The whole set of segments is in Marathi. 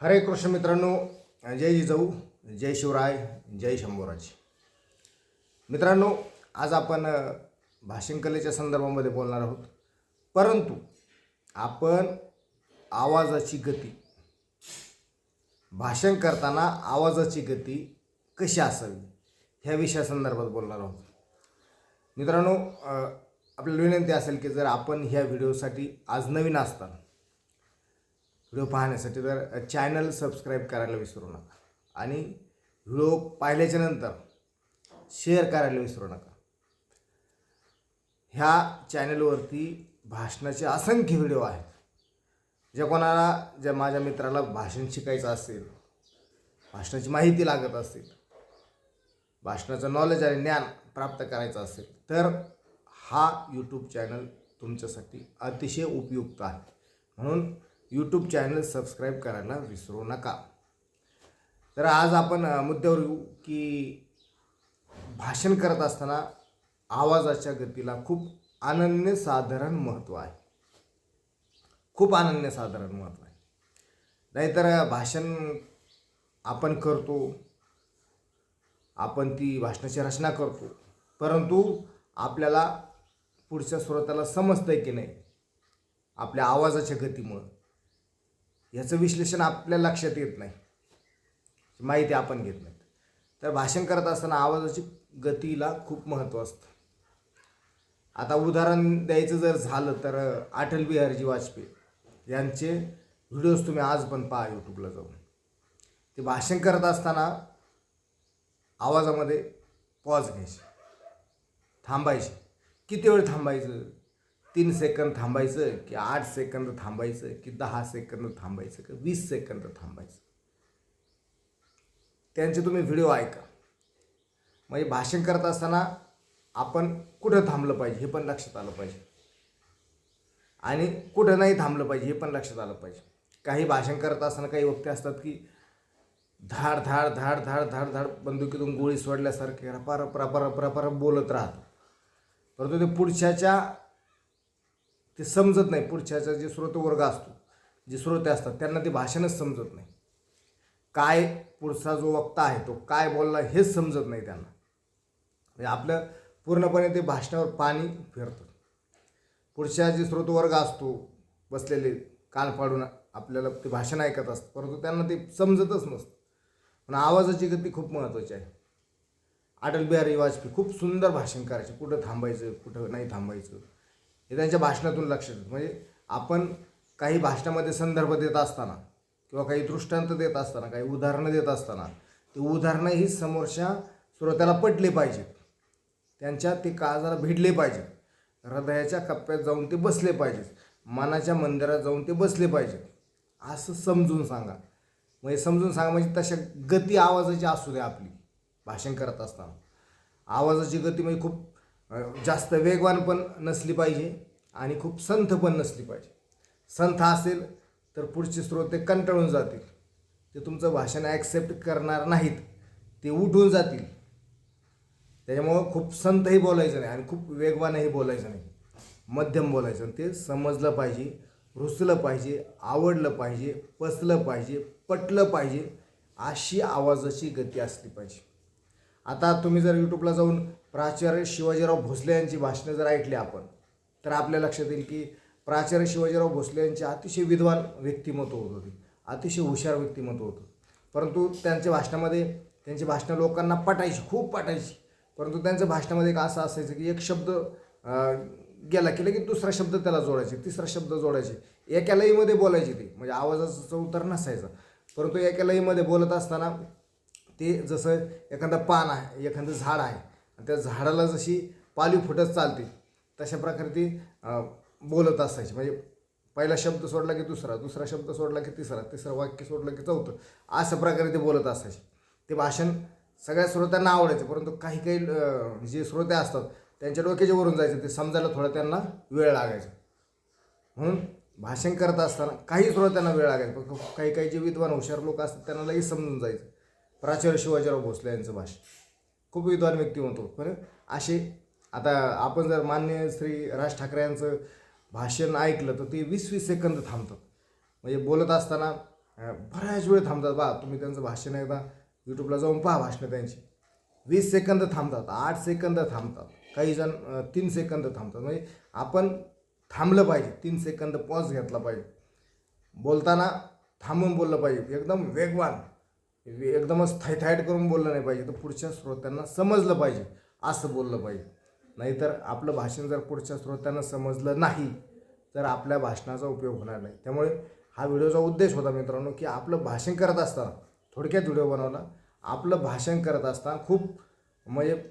हरे कृष्ण मित्रांनो जय जिजाऊ जय शिवराय जय शंभूराज. मित्रांनो आज आपण भाषण कलेच्या संदर्भामध्ये बोलणार आहोत. परंतु आपण आवाजाची गती भाषण करताना आवाजाची गती कशी असावी ह्या विषयासंदर्भात बोलणार आहोत. मित्रांनो आपल्याला विनंती असेल की जर आपण ह्या व्हिडिओसाठी आज नवीन असताना व्हिडिओ पाहण्यासाठी. तर चॅनल सबस्क्राईब करायला विसरू नका. आणि व्हिडिओ पाहिल्याच्या नंतर शेअर करायला विसरू नका. ह्या चॅनलवरती भाषणाचे असंख्य व्हिडिओ आहेत. जे कोणाला ज्या माझ्या मित्राला भाषण शिकायचं असेल भाषणाची माहिती लागत असेल भाषणाचं नॉलेज आणि ज्ञान प्राप्त करायचं असेल तर हा यूट्यूब चॅनल तुमच्यासाठी अतिशय उपयुक्त आहे. म्हणून यूट्यूब चॅनल सबस्क्राईब करायला विसरू नका. तर आज आपण मुद्द्यावर येऊ की भाषण करत असताना आवाजाच्या गतीला खूप अनन्यसाधारण महत्त्व आहे. खूप अनन्यसाधारण महत्त्व आहे. नाहीतर भाषण आपण करतो आपण ती भाषणाची रचना करतो परंतु आपल्याला पुढच्या स्रोताला समजतं आहे की नाही आपल्या आवाजाच्या गतीमुळं. ह्याचं विश्लेषण आपल्या लक्षात येत नाही. माहिती आपण घेत नाही तर भाषण करत असताना आवाजाची गतीला खूप महत्त्व असतं. आता उदाहरण द्यायचं जर झालं तर अटल बिहारीजी वाजपेयी यांचे व्हिडिओज तुम्ही आज पण पहा यूट्यूबला जाऊन. ते भाषण करत असताना आवाजामध्ये पॉज घ्यायचे. थांबायचे. किती वेळ थांबायचं? तीन सेकंद थांबायचं की आठ सेकंद थांबायचं की दहा सेकंद थांबायचं की वीस सेकंद थांबायचं. त्यांचे तुम्ही व्हिडिओ ऐका. म्हणजे भाषण करत असताना आपण कुठं थांबलं पाहिजे हे पण लक्षात आलं पाहिजे. आणि कुठं नाही थांबलं पाहिजे हे पण लक्षात आलं पाहिजे. काही भाषण करत असताना काही व्यक्ती असतात की धाड धाड धाड धाड धाड धाड बंदुकीतून गोळी सोडल्यासारखे रपा रप रपा बोलत राहतो परंतु ते पुढच्याच्या ते समजत नाही. पुढच्याचा जे श्रोतवर्ग असतो जे श्रोते असतात त्यांना ते भाषणच समजत नाही. काय पुढचा जो वक्ता आहे तो काय बोलला हेच समजत नाही त्यांना. म्हणजे आपलं पूर्णपणे ते भाषणावर पाणी फिरतं. पुढच्या जे श्रोतवर्ग असतो बसलेले कान पाडून आपल्याला ते भाषण ऐकत असतं परंतु त्यांना ते समजतच नसतं. पण आवाजाची गती खूप महत्त्वाची आहे. अटल बिहारी वाजपेयी खूप सुंदर भाषण करायचे. कुठं थांबायचं कुठं नाही थांबायचं. हे त्यांच्या भाषणातून लक्षात येतं म्हणजे आपण काही भाषणामध्ये संदर्भ देत असताना किंवा काही दृष्टांत देत असताना काही उदाहरणं देत असताना ते उदाहरणं ही समोरच्या श्रोत्याला पटले पाहिजेत. त्यांच्या ते काळजाला भिडले पाहिजेत? हृदयाच्या कप्प्यात जाऊन ते बसले पाहिजेत. मनाच्या मंदिरात जाऊन ते बसले पाहिजेत. असं समजून सांगा. म्हणजे समजून सांगा म्हणजे तशा गती आवाजाची असू दे आपली भाषण करत असताना. आवाजाची गती म्हणजे खूप जास्त वेगवान पण नसली पाहिजे आणि खूप संथ पण नसली पाहिजे. संथ असेल तर पुढचे श्रोते कंटाळून जातील. ते तुमचं भाषण ॲक्सेप्ट करणार नाहीत. ते उठून जातील. त्याच्यामुळं खूप संतही बोलायचं नाही आणि खूप वेगवानही बोलायचं नाही. मध्यम बोलायचं आणि ते समजलं पाहिजे रुचलं पाहिजे आवडलं पाहिजे पचलं पाहिजे पटलं पाहिजे अशी आवाजाची गती असली पाहिजे. आता तुम्ही जर यूट्यूबला जाऊन प्राचार्य शिवाजीराव भोसले यांची भाषणं जर ऐकली आपण तर आपल्या लक्षात येईल की प्राचार्य शिवाजीराव भोसले यांचे अतिशय विद्वान व्यक्तिमत्व होतं ते अतिशय हुशार व्यक्तिमत्व होतं परंतु त्यांच्या भाषणामध्ये त्यांची भाषणं लोकांना पटायची खूप पटायची. परंतु त्यांच्या भाषणामध्ये एक असं असायचं की एक शब्द गेला की लगेच दुसरा शब्द त्याला जोडायचे तिसरा शब्द जोडायचे. एका लईमध्ये बोलायचे ते म्हणजे आवाजाचा चौतर नसायचा. परंतु एका लईमध्ये बोलत असताना ते जसं एखादं पान आहे एखादं झाड आहे आणि त्या झाडाला जशी पाली फुटत चालते तशा प्रकारे ती बोलत असायची. म्हणजे पहिला शब्द सोडला की दुसरा दुसरा शब्द सोडला की तिसरा तिसरं वाक्य सोडलं की चौथं अशा प्रकारे ते बोलत असायचे. ते भाषण सगळ्या श्रोत्यांना आवडायचं परंतु काही काही जे श्रोते असतात त्यांच्या डोक्याच्या वरून जायचं ते समजायला थोडा त्यांना वेळ लागायचा. म्हणून भाषण करत असताना काही श्रोत्यांना वेळ लागायचा काही काही जे विद्वान हुशार लोक असतात त्यांना लगेच समजून जायचं. प्राचार्य शिवाजीराव भोसले यांचं भाषण खूप विद्वान व्यक्ती म्हणतो पण असे आता आपण जर मान्य श्री राज ठाकरे यांचं भाषण ऐकलं तर ते वीस वीस सेकंद थांबतात. म्हणजे बोलत असताना बऱ्याच वेळ थांबतात. बा तुम्ही त्यांचं भाषण एकदा यूट्यूबला जाऊन पहा भाषणं त्यांची. वीस सेकंद थांबतात आठ सेकंद थांबतात. काही जण तीन सेकंद थांबतात. म्हणजे आपण थांबलं पाहिजे. तीन सेकंद पॉज घेतला पाहिजे. बोलताना थांबून बोललं पाहिजे. एकदम वेगवान. एकदमच थायथायट करून बोललं नाही पाहिजे. तर पुढच्या श्रोत्यांना समजलं पाहिजे. असं बोललं पाहिजे. नाहीतर आपलं भाषण जर पुढच्या श्रोत्यांना समजलं नाही तर आपल्या भाषणाचा उपयोग होणार नाही. त्यामुळे हा व्हिडिओचा उद्देश होता मित्रांनो की आपलं भाषण करत असताना थोडक्यात व्हिडिओ बनवला आपलं भाषण करत असताना खूप म्हणजे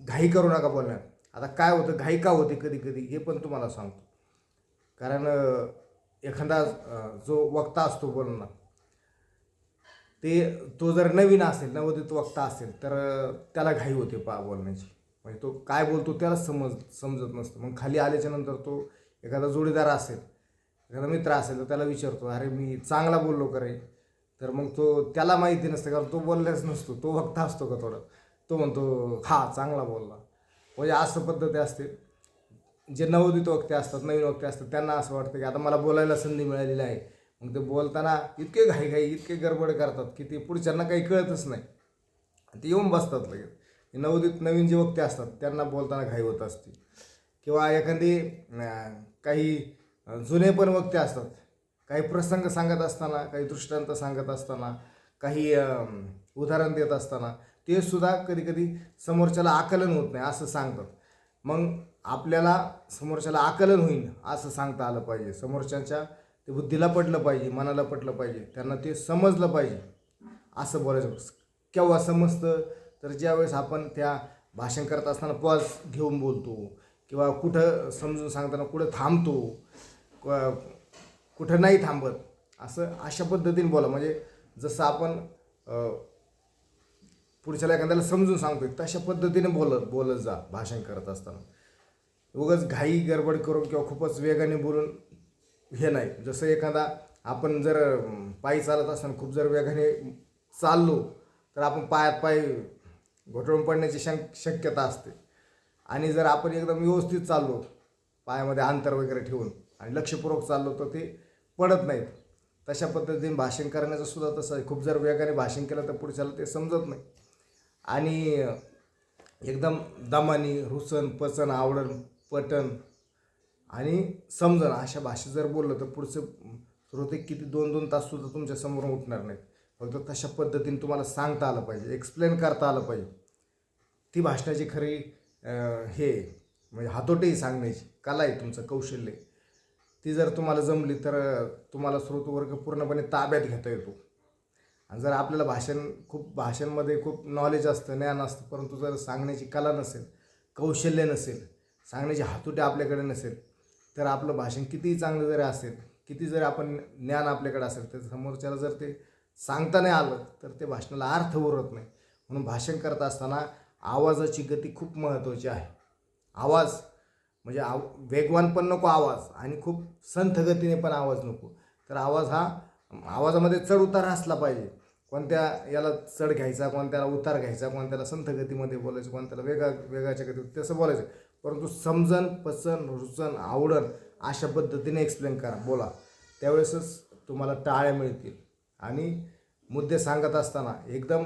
घाई करू नका बोलण्यात. आता काय होतं घाई का होते कधी कधी हे पण तुम्हाला सांगतो. कारण एखादा जो वक्ता असतो बोलणं ते तो जर नवीन असेल नवोदित वक्ता असेल तर त्याला घाई होते पा बोलण्याची. म्हणजे तो काय बोलतो त्याला समज समजत नसतं. मग खाली आल्याच्यानंतर तो एखादा जोडीदार असेल एखादा मित्र असेल तर त्याला विचारतो अरे मी चांगला बोललो का रे? तर मग तो त्याला माहिती नसतं कारण तो बोललाच नसतो. तो वक्ता असतो का थोडा? तो म्हणतो हा चांगला बोलला. म्हणजे असं पद्धती असते. जे नवोदित वक्ते असतात नवीन वक्ते असतात त्यांना असं वाटतं की आता मला बोलायला संधी मिळालेली आहे. मग ते बोलताना इतके घाईघाई इतके गडबड करतात की ते पुढच्यांना काही कळतच नाही. ते येऊन बसतात लगेच. नवोदित नवीन जे वक्ते असतात त्यांना बोलताना घाई होत असते. किंवा एखादी काही जुने पण वक्ते असतात. काही प्रसंग सांगत असताना काही दृष्टांत सांगत असताना काही उदाहरण देत असताना ते सुद्धा कधी कधी समोरच्याला आकलन होत नाही असं सांगतात. मग आपल्याला समोरच्याला आकलन होईल असं सांगता आलं पाहिजे. समोरच्याच्या ते बुद्धीला पटलं पाहिजे मनाला पटलं पाहिजे त्यांना ते समजलं पाहिजे. असं बोलायचं केव्हा समजतं? तर ज्यावेळेस आपण त्या भाषण करत असताना पॉज घेऊन बोलतो किंवा कुठं समजून सांगताना कुठं थांबतो कुठं नाही थांबत असं अशा पद्धतीने बोला. म्हणजे जसं आपण पुढच्याला एखाद्याला समजून सांगतो तशा पद्धतीने बोलत बोलत जा भाषण करत असताना. उगाच घाई गडबड करून किंवा खूपच वेगाने बोलून हे नाही. जसं एखादा आपण जर पायी चालत असताना खूप जर वेगाने चाललो तर आपण पायात पाय घोटळून पडण्याची शंक शक्यता असते. आणि जर आपण एकदम व्यवस्थित चाललो पायामध्ये अंतर वगैरे ठेवून आणि लक्षपूर्वक चाललो तर ते पडत नाहीत. तशा पद्धतीने भाषण करण्याचं सुद्धा तसं आहे. खूप जर वेगाने भाषण केलं तर पुढच्याला ते समजत नाही. आणि एकदम दमानी रुसन पचन आवडण पटन आणि समजा अशा भाषेत जर बोललं तर पुढचं श्रोते किती दोन दोन तास सुद्धा तुमच्यासमोर उठणार नाहीत. फक्त तशा पद्धतीने तुम्हाला सांगता आलं पाहिजे एक्सप्लेन करता आलं पाहिजे. ती भाषणाची खरी हे म्हणजे हातोटेही सांगण्याची कला आहे तुमचं कौशल्य आहे. ती जर तुम्हाला जमली तर तुम्हाला स्रोतवर्ग पूर्णपणे ताब्यात घेता येतो. आणि जर आपल्याला भाषण खूप भाषणमध्ये खूप नॉलेज असतं ज्ञान असतं परंतु जर सांगण्याची कला नसेल कौशल्य नसेल सांगण्याची हातोटी आपल्याकडे नसेल तर आपलं भाषण कितीही चांगलं जरी असेल किती जरी आपण ज्ञान आपल्याकडे असेल तर समोरच्याला जर ते सांगता नाही आलं तर ते भाषणाला अर्थ उरत नाही. म्हणून भाषण करत असताना आवाजाची गती खूप महत्त्वाची आहे. आवाज म्हणजे आव वेगवान पण नको आवाज आणि खूप संथ गतीने पण आवाज नको. तर आवाज हा आवाजामध्ये चढ उतार असला पाहिजे. कोणत्या याला चढ घ्यायचा कोणत्याला उतार घ्यायचा कोणत्याला संथ गतीमध्ये बोलायचं कोणत्याला वेगा वेगाच्या गतीत तसं बोलायचं. परंतु समजन पचन रुचन आवडन अशा पद्धतीने एक्सप्लेन करा. बोला. त्यावेळेसच तुम्हाला टाळ्या मिळतील. आणि मुद्दे सांगत असताना एकदम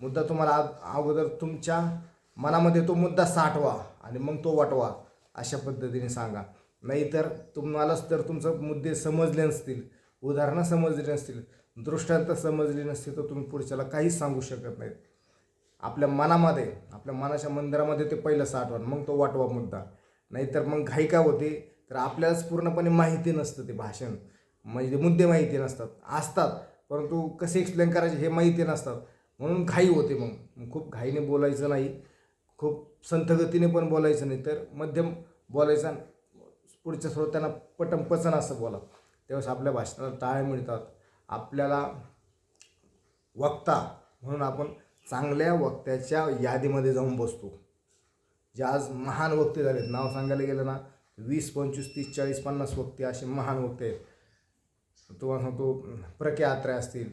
मुद्दा तुम्हाला आ- अगोदर तुमच्या मनामध्ये तो मुद्दा साठवा आणि मग तो वाटवा अशा पद्धतीने सांगा. नाहीतर तुम्हालाच तर तुमचं मुद्दे समजले नसतील. उदाहरणं समजली नसतील. दृष्टांत समजली नसतील तर तुम्ही पुढच्याला काहीच सांगू शकत नाहीत. आपल्या मनामध्ये आपल्या मनाच्या मंदिरामध्ये ते पहिलं साठवण मग तो वाटवा मुद्दा. नाहीतर मग घाई काय होते? तर आपल्यालाच पूर्णपणे माहिती नसतं ते भाषण. म्हणजे मुद्दे माहिती नसतात. असतात परंतु कसे एक्सप्लेन करायचे हे माहिती नसतात. म्हणून घाई होते मग. खूप घाईने बोलायचं नाही. खूप संथगतीने पण बोलायचं नाही. तर मध्यम बोलायचं आणि पुढच्या श्रोत्यांना पटम पचन असं बोला. त्यावेळेस आपल्या भाषणाला टाळ्या मिळतात. आपल्याला वक्ता म्हणून आपण चांगल्या वक्त्याच्या यादीमध्ये जाऊन बसतो. जे आज महान वक्ते झालेत. नाव सांगायला गेलं ना वीस पंचवीस तीस चाळीस पन्नास वक्ते असे महान वक्ते आहेत. तुम्हाला सांगतो प्र के आत्रे असतील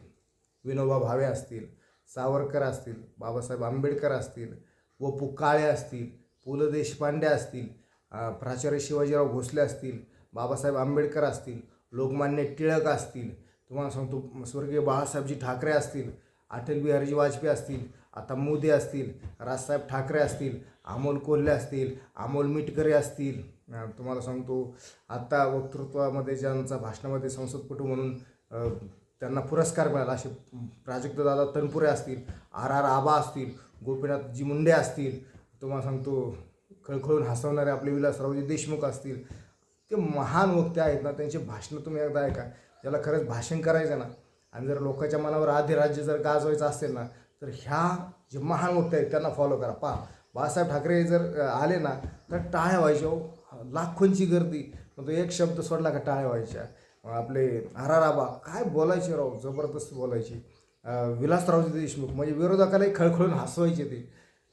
विनोबा भावे असतील सावरकर असतील बाबासाहेब आंबेडकर असतील व पु काळे असतील पु ल देशपांडे असतील प्राचार्य शिवाजीराव भोसले असतील बाबासाहेब आंबेडकर असतील लोकमान्य टिळक असतील तुम्हाला सांगतो स्वर्गीय बाळासाहेबजी ठाकरे असतील अटल बिहारीजी वाजपेयी असतील आता मोदी असतील राजसाहेब ठाकरे असतील अमोल कोल्हे असतील अमोल मिटकरे असतील. तुम्हाला सांगतो आत्ता वक्तृत्वामध्ये ज्यांचा भाषणामध्ये संसदपटू म्हणून त्यांना पुरस्कार मिळाला असे प्राजक्तदादा तनपुरे असतील आर आर आबा असतील गोपीनाथजी मुंडे असतील तुम्हाला सांगतो खळखळून हसवणारे आपले विलासरावजी देशमुख असतील ते महान वक्ते आहेत ना त्यांचे भाषणं तुम्ही एकदा ऐका ज्याला खरंच भाषण करायचं ना आणि जर लोकांच्या मनावर आधी राज्य जर गाजवायचं असेल ना तर ह्या जे महान वक्ते आहेत त्यांना फॉलो करा. पहा बाळासाहेब ठाकरे जर आले ना तर टाळ्या व्हायच्या हो. लाखोंची गर्दी. मग तो एक शब्द सोडला का टाळ्या व्हायच्या? आपले आराराबा काय बोलायचे राव? जबरदस्त बोलायची. विलासरावजी देशमुख म्हणजे विरोधकालाही खळखळून हसवायचे ते.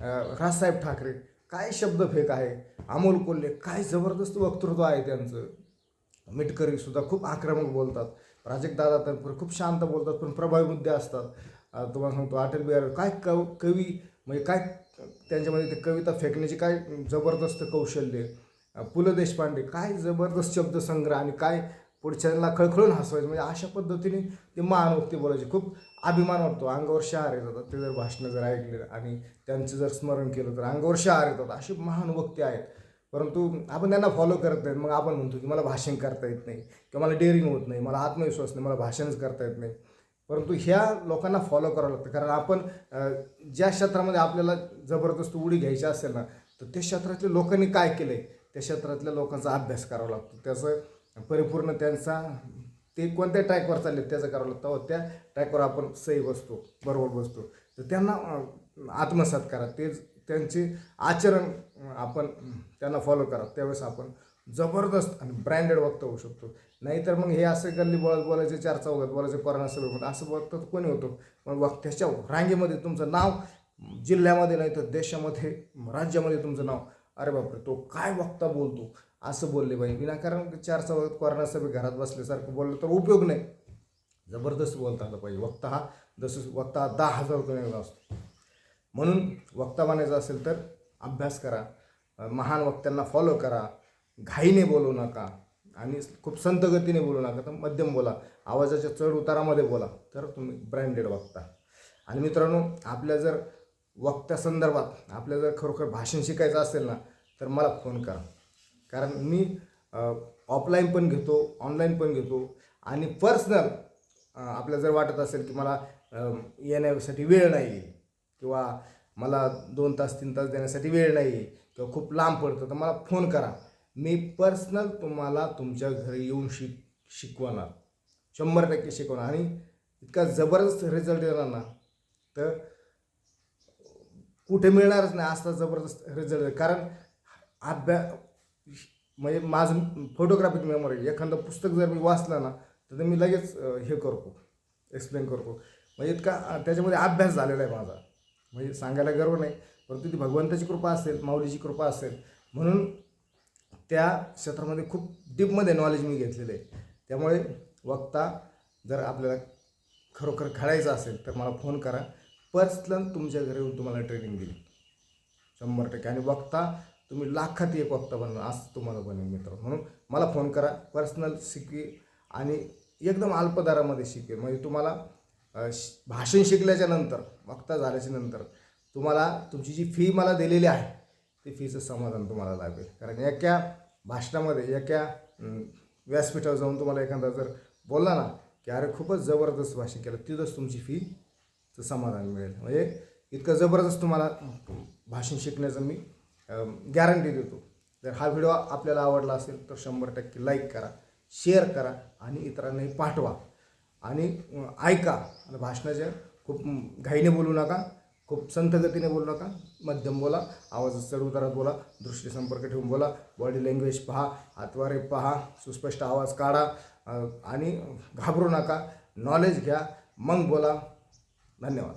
राजसाहेब ठाकरे काय शब्द फेक आहे? अमोल कोल्हे काय जबरदस्त वक्तृत्व आहे त्यांचं. मिटकरी सुद्धा खूप आक्रमक बोलतात. प्राजक्तदादा तर खूप शांत बोलतात पण प्रभावी मुद्दे असतात. तुम्हाला सांगतो अटल बिहारी काय कव कवी म्हणजे काय त्यांच्यामध्ये ते कविता फेकण्याची काय जबरदस्त कौशल्य पु ल देशपांडे काय जबरदस्त शब्दसंग्रह आणि काय पुढच्याला खळखळून हसवायचं म्हणजे अशा पद्धतीने ते महानोक्ती बोलायचे. खूप अभिमान वाटतो. अंगावर शहार येतात. ते जर भाषणं जर ऐकले आणि त्यांचं जर स्मरण केलं तर अंगावर शहार येतात. असे महान वक्ते आहेत. परंतु आपण त्यांना फॉलो करत नाहीत. मग आपण म्हणतो की मला भाषण करता येत नाही किंवा मला डेअरिंग होत नाही मला आत्मविश्वास नाही मला भाषणच करता येत नाही. परंतु ह्या लोकांना फॉलो करावं लागतं. कारण आपण ज्या क्षेत्रामध्ये आपल्याला जबरदस्त उडी घ्यायची असेल ना तर त्या क्षेत्रातल्या लोकांनी काय केलं आहे त्या क्षेत्रातल्या लोकांचा अभ्यास करावा लागतो. त्याचं परिपूर्ण त्यांचा ते कोणत्या ट्रॅकवर चालले त्याचं करावं लागतं. त्या ट्रॅकवर आपण सही बसतो बरोबर बसतो. तर त्यांना आत्मसात करा. तेच त्यांचे आचरण आपण त्यांना फॉलो करा. त्यावेळेस आपण जबरदस्त आणि ब्रँडेड वक्ता होऊ शकतो. नाहीतर मग हे असं गल्ली बोलत बोलायचे चार चौघात बोलायचे कोरोना सभेमध्ये. असं बोलतं तर कोणी होतो? मग वक्त्याच्या रांगेमध्ये तुमचं नाव जिल्ह्यामध्ये नाही तर देशामध्ये राज्यामध्ये तुमचं नाव. अरे बापरे तो काय वक्ता बोलतो? असं बोलले पाहिजे विनाकारण चार चौघात कोरोना सभे घरात बसल्यासारखं बोललं तर उपयोग नाही. जबरदस्त बोलता आलं पाहिजे वक्ता हा जसं वक्ता हा दहा हजार रुपये असतो. म्हणून वक्ता बनायचं असेल तर अभ्यास करा. महान वक्त्यांना फॉलो करा. घाईने बोलू नका. आणि खूप संत गतीने बोलू नका. तर मध्यम बोला. आवाजाच्या चढ उतारामध्ये बोला. तर तुम्ही ब्रँडेड वक्ता. आणि मित्रांनो आपल्या जर वक्त्या संदर्भात आपल्या जर खरोखर भाषण शिकायचं असेल ना तर मला फोन करा. कारण मी ऑफलाईन पण घेतो ऑनलाईन पण घेतो. आणि पर्सनल आपल्याला जर वाटत असेल की मला येण्यासाठी वेळ नाही. येईल किंवा मला दोन तास तीन तास देण्यासाठी वेळ नाही आहे किंवा खूप लांब पडतं तर मला फोन करा. मी पर्सनल तुम्हाला तुमच्या घरी येऊन शिक शिकवणार. शंभर टक्के शिकवणार. आणि इतका जबरदस्त रिझल्ट येणार ना तर कुठे मिळणारच नाही असा जबरदस्त रिझल्ट कारण अभ्या म्हणजे माझं फोटोग्राफिक मेमरी एखादं पुस्तक जर मी वाचलं ना तर ते मी लगेच हे करतो एक्सप्लेन करतो. म्हणजे इतका त्याच्यामध्ये अभ्यास झालेला आहे माझा. म्हणजे सांगायला गर्व नाही परंतु ती भगवंताची कृपा असेल माऊलीची कृपा असेल म्हणून त्या क्षेत्रामध्ये खूप डीपमध्ये नॉलेज मी घेतलेलं आहे. त्यामुळे वक्ता जर आपल्याला खरोखर घडायचं असेल तर मला फोन करा. पर्सनल तुमच्या घरी येऊन तुम्हाला ट्रेनिंग दिली शंभर टक्के. आणि वक्ता तुम्ही लाखात एक वक्ता बनवा असं तुम्हाला बनेल मित्र. म्हणून मला फोन करा पर्सनल शिकवी आणि एकदम अल्पदरामध्ये शिकवेल शिकेल म्हणजे तुम्हाला भाषण शिकल्याच्या नंतर वक्ता झाल्याच्यानंतर तुम्हाला तुमची जी फी मला दिलेली आहे ती फीचं समाधान तुम्हाला लाभेल कारण एका भाषणामध्ये एका व्यासपीठावर जाऊन तुम्हाला एखादा जर बोलला ना की अरे खूपच जबरदस्त भाषण केलं तिथंच तुमची फीचं समाधान मिळेल. म्हणजे इतकं जबरदस्त तुम्हाला भाषण शिकण्याचं मी गॅरंटी देतो. जर हा व्हिडिओ आपल्याला आवडला असेल तर शंभर टक्के लाईक करा शेअर करा आणि इतरांनाही पाठवा. आणि ऐका. आणि भाषणाच्या खूप घाईने बोलू नका खूप संथ गतीने बोलू नका. मध्यम बोला आवाज चढ उतारात बोला दृष्टी संपर्क ठेवून बोला बॉडी लँग्वेज पहा हातवारे पहा सुस्पष्ट आवाज काढा आणि घाबरू नका. नॉलेज घ्या मग बोला. धन्यवाद.